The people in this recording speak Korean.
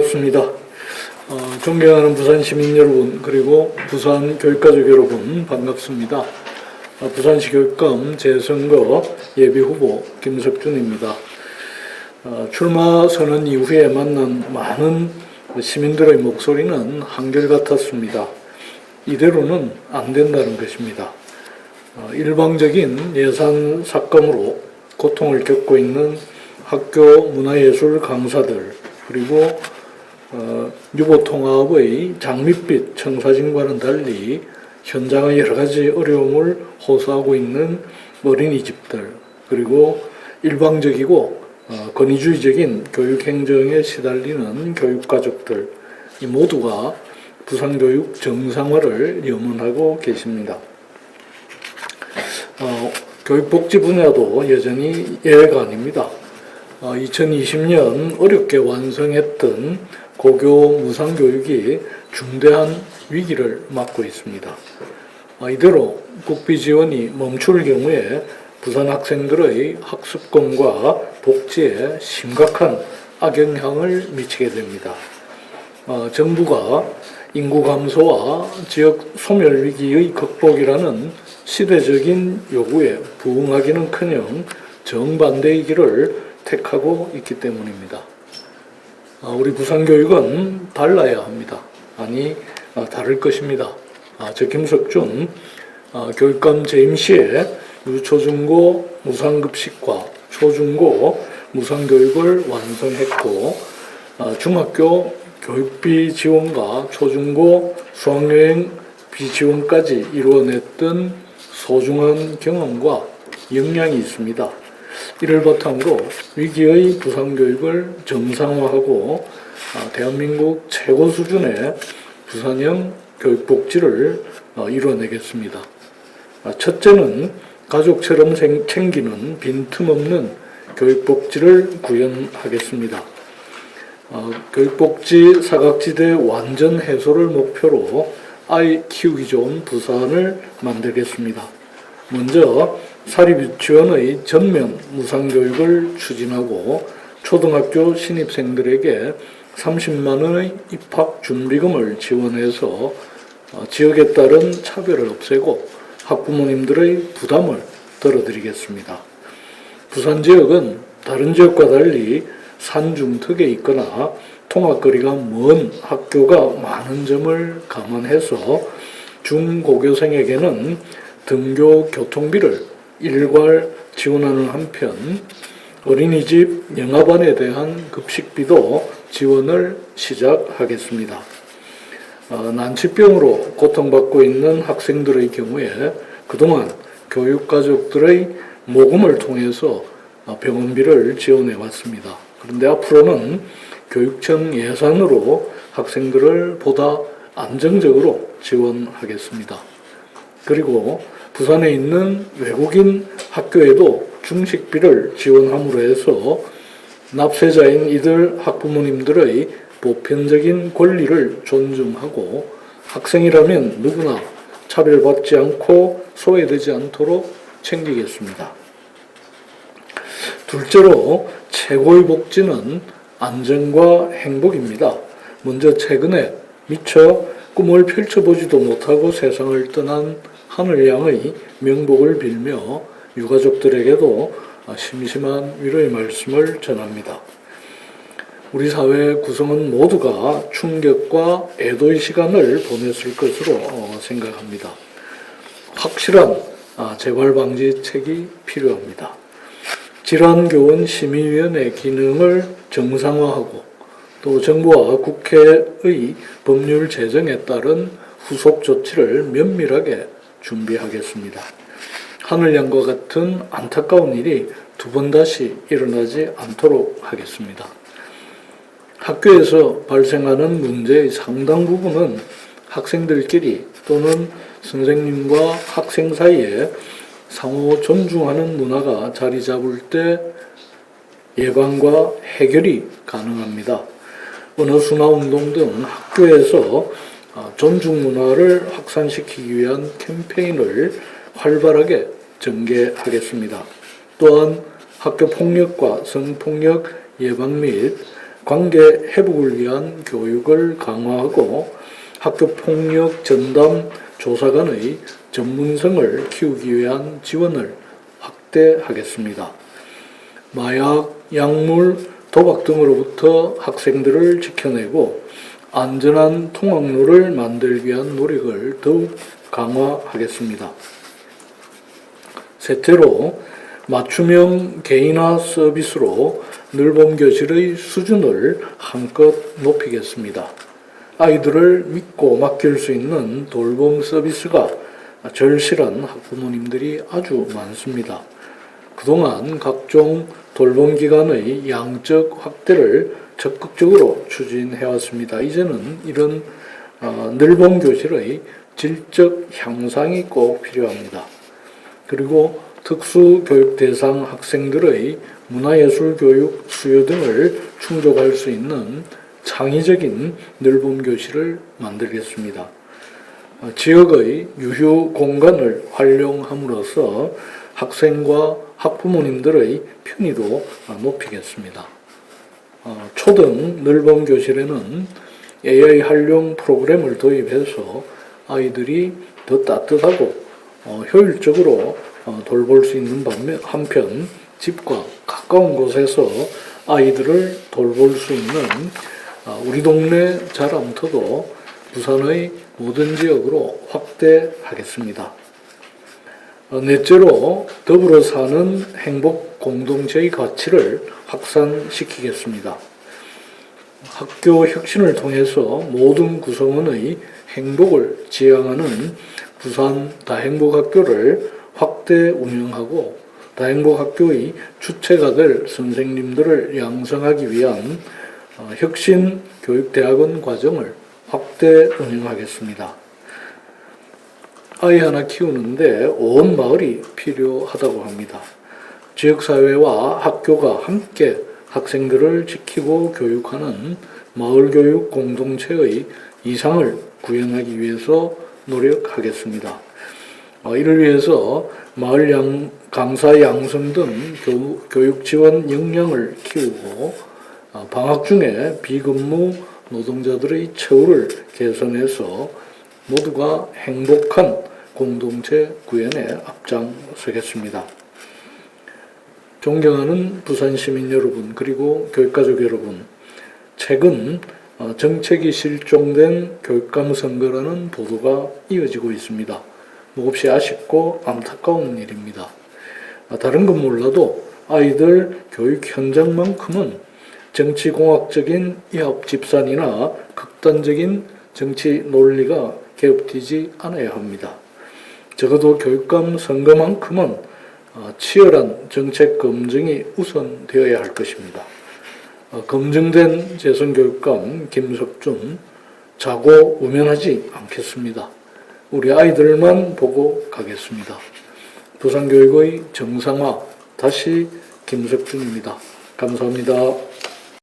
반갑습니다. 어, 존경하는 부산 시민 여러분 그리고 부산 교육가족 여러분 반갑습니다. 어, 부산시 교육감 재선거 예비 후보 김석준입니다. 어, 출마 선언 이후에 만난 많은 시민들의 목소리는 한결같았습니다. 이대로는 안 된다는 것입니다. 어, 일방적인 예산 삭감으로 고통을 겪고 있는 학교 문화예술 강사들 그리고 어, 유보통합의 장밋빛 청사진과는 달리 현장의 여러 가지 어려움을 호소하고 있는 어린이집들 그리고 일방적이고 어, 권위주의적인 교육행정에 시달리는 교육가족들 이 모두가 부산교육 정상화를 염원하고 계십니다. 어, 교육복지 분야도 여전히 예외가 아닙니다. 어, 2020년 어렵게 완성했던 고교 무상교육이 중대한 위기를 맞고 있습니다. 어, 이대로 국비 지원이 멈출 경우에 부산 학생들의 학습권과 복지에 심각한 악영향을 미치게 됩니다. 어, 정부가 인구 감소와 지역 소멸 위기의 극복이라는 시대적인 요구에 부응하기는커녕 정반대의 길을 택하고 있기 때문입니다. 아, 우리 부산교육은 달라야 합니다. 아니 아, 다를 것입니다. 아, 저 김석준 아, 교육감 재임 시에 유초중고 무상급식과 초중고 무상교육을 완성했고 아, 중학교 교육비 지원과 초중고 수학여행 비지원까지 이루어냈던 소중한 경험과 역량이 있습니다. 이를 바탕으로 위기의 부산교육을 정상화하고 아, 대한민국 최고 수준의 부산형 교육복지를 어, 이뤄내겠습니다. 아, 첫째는 가족처럼 생- 챙기는 빈틈없는 교육복지를 구현하겠습니다. 어, 교육복지 사각지대 완전 해소를 목표로 아이 키우기 좋은 부산을 만들겠습니다. 먼저 사립유치원의 전면 무상교육을 추진하고 초등학교 신입생들에게 30만 원의 입학 준비금을 지원해서 어, 지역에 따른 차별을 없애고 학부모님들의 부담을 덜어드리겠습니다. 부산 지역은 다른 지역과 달리 산중턱에 있거나 통학거리가 먼 학교가 많은 점을 감안해서 중고교생에게는 등교 교통비를 일괄 지원하는 한편 어린이집 영아반에 대한 급식비도 지원을 시작하겠습니다. 어, 난치병으로 고통받고 있는 학생들의 경우에 그동안 교육가족들의 모금을 통해서 어, 병원비를 지원해 왔습니다. 그런데 앞으로는 교육청 예산으로 학생들을 보다 안정적으로 지원하겠습니다. 그리고 부산에 있는 외국인 학교에도 중식비를 지원함으로 해서 납세자인 이들 학부모님들의 보편적인 권리를 존중하고 학생이라면 누구나 차별받지 않고 소외되지 않도록 챙기겠습니다. 둘째로 최고의 복지는 안정과 행복입니다. 먼저 최근에 미처 꿈을 펼쳐보지도 못하고 세상을 떠난 하늘 양의 명복을 빌며 유가족들에게도 심심한 위로의 말씀을 전합니다. 우리 사회 구성원 모두가 충격과 애도의 시간을 보냈을 것으로 어, 생각합니다. 확실한 아, 재발 방지책이 필요합니다. 질환교원 심의위원회 기능을 정상화하고 또 정부와 국회의 법률 제정에 따른 후속 조치를 면밀하게 준비하겠습니다. 하늘 양과 같은 안타까운 일이 두 번 다시 일어나지 않도록 하겠습니다. 학교에서 발생하는 문제의 상당 부분은 학생들끼리 또는 선생님과 학생 사이에 상호 존중하는 문화가 자리 잡을 때 예방과 해결이 가능합니다. 언어순화 운동 등 학교에서 아, 존중 문화를 확산시키기 위한 캠페인을 활발하게 전개하겠습니다. 또한 학교 폭력과 성폭력 예방 및 관계 회복을 위한 교육을 강화하고 학교 폭력 전담 조사관의 전문성을 키우기 위한 지원을 확대하겠습니다. 마약, 약물, 도박 등으로부터 학생들을 지켜내고 안전한 통학로를 만들기 위한 노력을 더욱 강화하겠습니다. 셋째로 맞춤형 개인화 서비스로 늘봄 교실의 수준을 한껏 높이겠습니다. 아이들을 믿고 맡길 수 있는 돌봄 서비스가 절실한 학부모님들이 아주 많습니다. 그동안 각종 돌봄 기관의 양적 확대를 적극적으로 추진해 왔습니다. 이제는 이런 어, 늘봄 교실의 질적 향상이 꼭 필요합니다. 그리고 특수 교육 대상 학생들의 문화예술 교육 수요 등을 충족할 수 있는 창의적인 늘봄 교실을 만들겠습니다. 어, 지역의 유휴 공간을 활용함으로써 학생과 학부모님들의 편의도 어, 높이겠습니다. 어, 초등 늘봄 교실에는 AI 활용 프로그램을 도입해서 아이들이 더 따뜻하고 어, 효율적으로 어, 돌볼 수 있는 반면 한편 집과 가까운 곳에서 아이들을 돌볼 수 있는 어, 우리 동네 자랑터도 부산의 모든 지역으로 확대하겠습니다. 어, 넷째로 더불어 사는 행복 공동체의 가치를 확산시키겠습니다. 학교 혁신을 통해서 모든 구성원의 행복을 지향하는 부산 다행복학교를 확대 운영하고 다행복학교의 주체가 될 선생님들을 양성하기 위한 어, 혁신 교육대학원 과정을 확대 운영하겠습니다. 아이 하나 키우는데 온 마을이 필요하다고 합니다. 지역사회와 학교가 함께 학생들을 지키고 교육하는 마을교육 공동체의 이상을 구현하기 위해서 노력하겠습니다. 어, 이를 위해서 마을 양, 강사 양성 등 교, 교육 지원 역량을 키우고 어, 방학 중에 비근무 노동자들의 처우를 개선해서 모두가 행복한 공동체 구현에 앞장서겠습니다. 존경하는 부산 시민 여러분 그리고 교육가족 여러분 최근 어, 정책이 실종된 교육감 선거라는 보도가 이어지고 있습니다. 몹시 아쉽고 안타까운 일입니다. 아, 다른 건 몰라도 아이들 교육 현장만큼은 정치공학적인 이합 집산이나 극단적인 정치 논리가 개업되지 않아야 합니다. 적어도 교육감 선거만큼은 어, 치열한 정책 검증이 우선되어야 할 것입니다. 어, 검증된 재선교육감 김석준 자고 우면하지 않겠습니다. 우리 아이들만 보고 가겠습니다. 부산교육의 정상화 다시 김석준입니다. 감사합니다.